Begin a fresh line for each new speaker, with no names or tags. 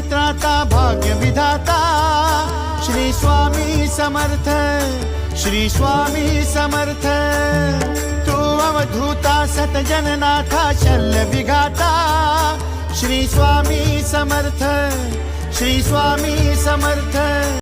त्राता Bhagya Vidhata Shri Swami Samarth Shri Swami Samarth. Tu अवधूता सतजननाथा Shalya विघाता Shri Swami Samarth Shri Swami Samarth.